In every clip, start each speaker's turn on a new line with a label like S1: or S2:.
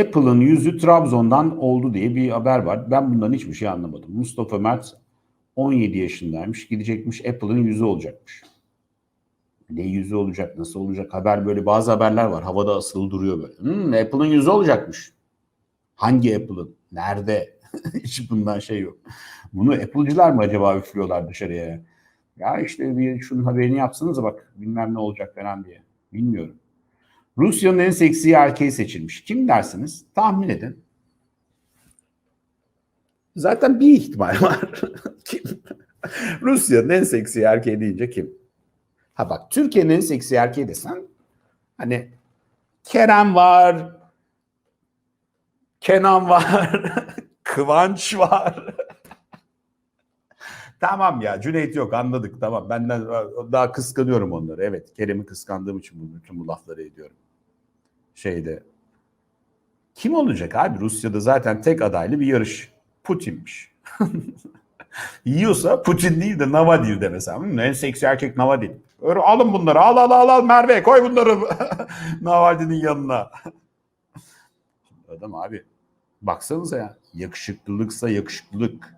S1: Apple'ın yüzü Trabzon'dan oldu diye bir haber var. Ben bundan hiçbir şey anlamadım. Mustafa Mert 17 yaşındaymış. Gidecekmiş Apple'ın yüzü olacakmış. Ne yüzü olacak, nasıl olacak? Haber böyle bazı haberler var. Havada asılı duruyor böyle. Hmm, Apple'ın yüzü olacakmış. Hangi Apple'ın? Nerede? Hiç bundan şey yok. Bunu Apple'cılar mı acaba üflüyorlar dışarıya? Ya işte bir şunun haberini yapsanız bak bilmem ne olacak falan diye. Bilmiyorum. Rusya'nın en seksi erkeği seçilmiş. Kim dersiniz? Tahmin edin. Zaten bir ihtimal var. kim? Rusya'nın en seksi erkeği deyince kim? Ha bak Türkiye'nin en seksi erkeği desen hani Kerem var, Kenan var, Kıvanç var. tamam ya Cüneyt yok anladık tamam. Benden daha kıskanıyorum onları. Evet Kerem'i kıskandığım için bütün bu lafları ediyorum. Şeyde. Kim olacak abi? Rusya'da zaten tek adaylı bir yarış. Putin'miş. Yiyorsa Putin değil de Navadil de mesela. En seksi erkek Navadil. Öyle alın bunları al al al al Merve koy bunları Navadil'in yanına. Adam abi baksanıza ya yakışıklılıksa yakışıklılık.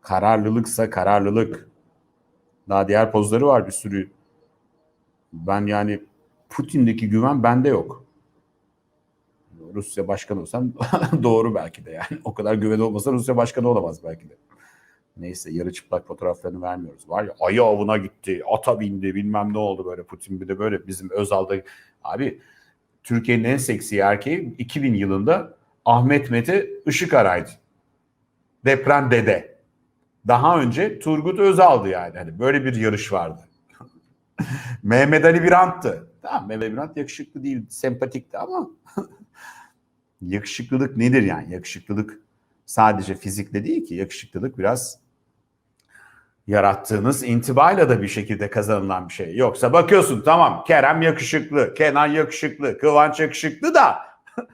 S1: Kararlılıksa kararlılık. Daha diğer pozları var bir sürü. Ben yani Putin'deki güven bende yok. Rusya başkanı olsam doğru belki de yani. O kadar güven olmasa Rusya başkanı olamaz belki de. Neyse yarı çıplak fotoğraflarını vermiyoruz. Var ya ayı avına gitti, ata bindi bilmem ne oldu böyle Putin bir de böyle bizim Özal'da. Abi Türkiye'nin en seksi erkeği 2000 yılında Ahmet Mete Işıkaray'dı. Deprem dede. Daha önce Turgut Özal'dı yani. Hani böyle bir yarış vardı. Mehmet Ali Birant'tı. Tamam Mehmet Birant yakışıklı değil, sempatikti ama yakışıklılık nedir yani? Yakışıklılık sadece fizikle değil ki. Yakışıklılık biraz yarattığınız intibayla da bir şekilde kazanılan bir şey. Yoksa bakıyorsun tamam Kerem yakışıklı, Kenan yakışıklı, Kıvanç yakışıklı da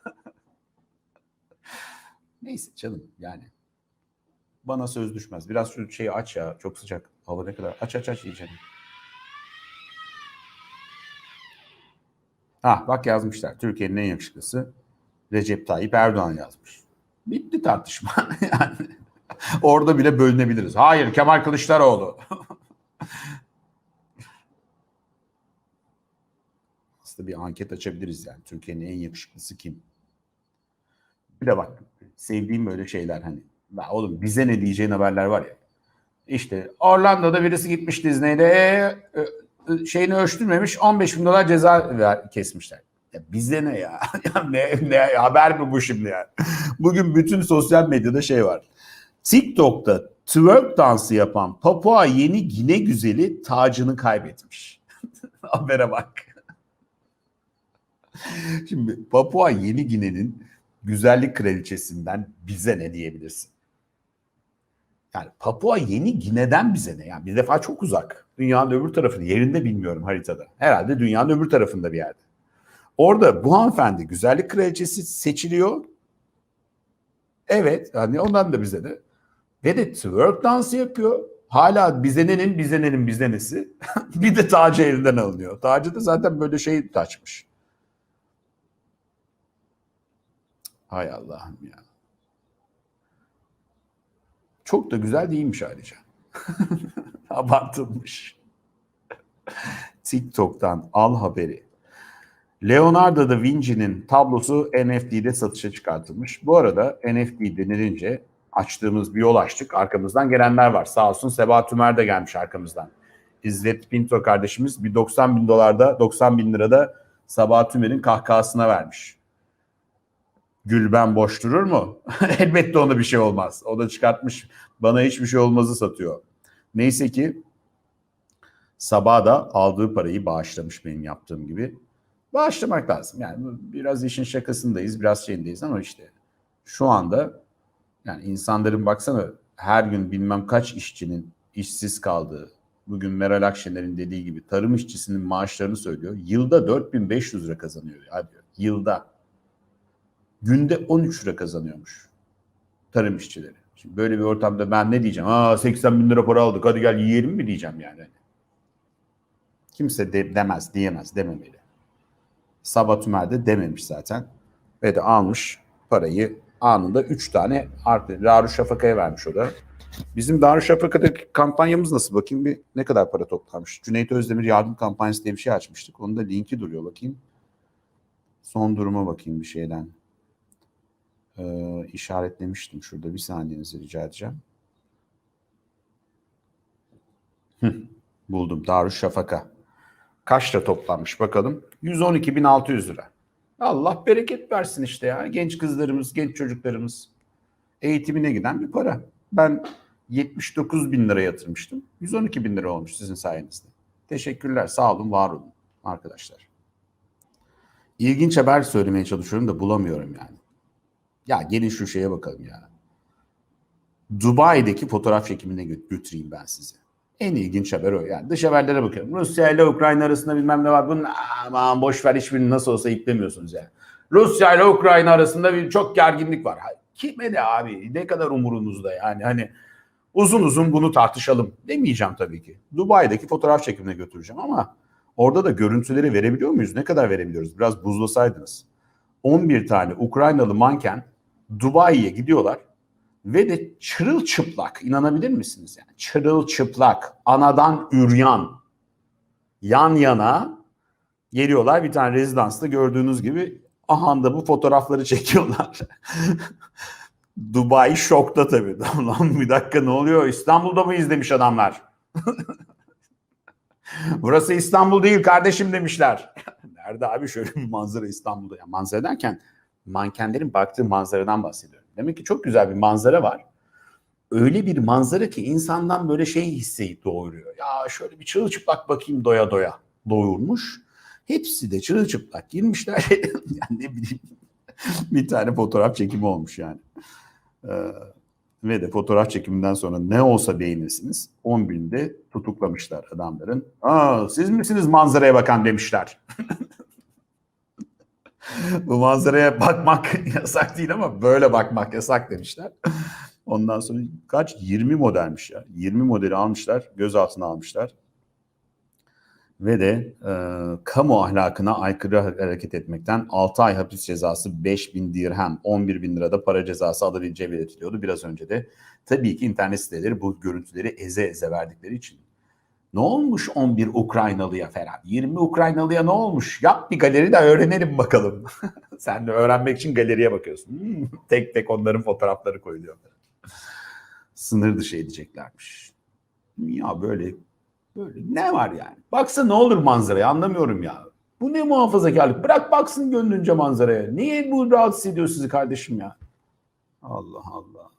S1: neyse canım yani bana söz düşmez. Biraz şu şeyi aç ya çok sıcak. Hava ne kadar aç aç aç iyice. Ha bak yazmışlar. Türkiye'nin en yakışıklısı Recep Tayyip Erdoğan yazmış. Bitti tartışma. yani orada bile bölünebiliriz. Hayır Kemal Kılıçdaroğlu. Aslında bir anket açabiliriz yani. Türkiye'nin en yakışıklısı kim? Bir de bak sevdiğim böyle şeyler hani. Ya oğlum bize ne diyeceğin haberler var ya. İşte Orlando'da birisi gitmiş Disney'de e, şeyini ölçtürmemiş 15 bin dolar ceza kesmişler. Ya bize ne ya? ya ne, ne haber mi bu şimdi ya? Bugün bütün sosyal medyada şey var. TikTok'ta twerk dansı yapan Papua Yeni Gine güzeli tacını kaybetmiş. Habere bak. Şimdi Papua Yeni Gine'nin güzellik kraliçesinden bize ne diyebilirsin? Yani Papua Yeni Gine'den bize ne? Yani bir defa çok uzak. Dünyanın öbür tarafında, yerinde bilmiyorum haritada. Herhalde dünyanın öbür tarafında bir yerde. Orada bu hanımefendi güzellik kraliçesi seçiliyor. Evet, yani ondan da bize de. Ve de twerk dansı yapıyor. Hala bizenenin bizenenin bizenesi. bir de tacı elinden alınıyor. Tacı da zaten böyle şey taçmış. Hay Allah'ım ya. Çok da güzel değilmiş ayrıca. Abartılmış. TikTok'tan al haberi. Leonardo da Vinci'nin tablosu NFT'de satışa çıkartılmış. Bu arada NFT denilince açtığımız bir yol açtık. Arkamızdan gelenler var. Sağ olsun Sebahat Tümer de gelmiş arkamızdan. İzzet Pinto kardeşimiz bir 90 bin dolarda 90 bin lirada Sabahat Tümer'in kahkahasına vermiş. Gülben boş durur mu? Elbette ona bir şey olmaz. O da çıkartmış bana hiçbir şey olmazı satıyor. Neyse ki Sabah da aldığı parayı bağışlamış benim yaptığım gibi. Bağışlamak lazım. Yani biraz işin şakasındayız, biraz şeyindeyiz ama işte şu anda yani insanların baksana her gün bilmem kaç işçinin işsiz kaldığı, bugün Meral Akşener'in dediği gibi tarım işçisinin maaşlarını söylüyor. Yılda 4500 lira kazanıyor. Ya diyor. Yılda. Günde 13 lira kazanıyormuş tarım işçileri. Şimdi böyle bir ortamda ben ne diyeceğim? Aa 80 bin lira para aldık hadi gel yiyelim mi diyeceğim yani. Kimse de demez, diyemez, dememeli. Sabah Tümer de dememiş zaten. Ve de almış parayı anında 3 tane artı Darüşşafaka'ya vermiş o da. Bizim Darüşşafaka'daki kampanyamız nasıl? Bakayım bir ne kadar para toplanmış. Cüneyt Özdemir yardım kampanyası diye bir şey açmıştık. Onun da linki duruyor bakayım. Son duruma bakayım bir şeyden. Ee, işaretlemiştim şurada. Bir saniyenizi rica edeceğim. Hı, buldum. Darüşşafaka. Kaçta toplanmış bakalım. 112.600 lira. Allah bereket versin işte ya. Genç kızlarımız, genç çocuklarımız eğitimine giden bir para. Ben 79 bin lira yatırmıştım. 112 bin lira olmuş sizin sayenizde. Teşekkürler. Sağ olun, var olun arkadaşlar. İlginç haber söylemeye çalışıyorum da bulamıyorum yani. Ya gelin şu şeye bakalım ya. Dubai'deki fotoğraf çekimine gö- götüreyim ben sizi. En ilginç haber o yani. Dış haberlere bakıyorum. Rusya ile Ukrayna arasında bilmem ne var. Bunun aman boş ver hiçbirini nasıl olsa iplemiyorsunuz ya. Rusya ile Ukrayna arasında bir çok gerginlik var. Kime de abi ne kadar umurunuzda yani hani uzun uzun bunu tartışalım demeyeceğim tabii ki. Dubai'deki fotoğraf çekimine götüreceğim ama orada da görüntüleri verebiliyor muyuz? Ne kadar verebiliyoruz? Biraz buzlasaydınız. 11 tane Ukraynalı manken Dubai'ye gidiyorlar ve de çırılçıplak inanabilir misiniz yani? Çırılçıplak, anadan üryan yan yana geliyorlar bir tane rezidansta gördüğünüz gibi ahanda bu fotoğrafları çekiyorlar. Dubai şokta tabii. Lan bir dakika ne oluyor? İstanbul'da mı izlemiş adamlar? Burası İstanbul değil kardeşim demişler. Nerede abi şöyle bir manzara İstanbul'da? Ya manzara derken mankenlerin baktığı manzaradan bahsediyorum. Demek ki çok güzel bir manzara var. Öyle bir manzara ki insandan böyle şey hissi doğuruyor. Ya şöyle bir çırılçıplak bakayım doya doya doğurmuş. Hepsi de çırılçıplak girmişler. yani ne bileyim bir tane fotoğraf çekimi olmuş yani. Ee, ve de fotoğraf çekiminden sonra ne olsa beğenirsiniz. 10 binde tutuklamışlar adamların. Aa, siz misiniz manzaraya bakan demişler. Bu manzaraya bakmak yasak değil ama böyle bakmak yasak demişler. Ondan sonra kaç? 20 modelmiş ya. 20 modeli almışlar, gözaltına almışlar. Ve de e, kamu ahlakına aykırı hareket etmekten 6 ay hapis cezası 5 bin dirhem, 11 bin lirada para cezası alabileceği belirtiliyordu. Biraz önce de tabii ki internet siteleri bu görüntüleri eze eze verdikleri için. Ne olmuş 11 Ukraynalıya falan? 20 Ukraynalıya ne olmuş? Yap bir galeri de öğrenelim bakalım. Sen de öğrenmek için galeriye bakıyorsun. Hmm, tek tek onların fotoğrafları koyuluyor. Sınır dışı edeceklermiş. Ya böyle böyle ne var yani? Baksa ne olur manzaraya anlamıyorum ya. Bu ne muhafazakarlık? Bırak baksın gönlünce manzaraya. Niye bu rahatsız ediyor sizi kardeşim ya? Allah Allah.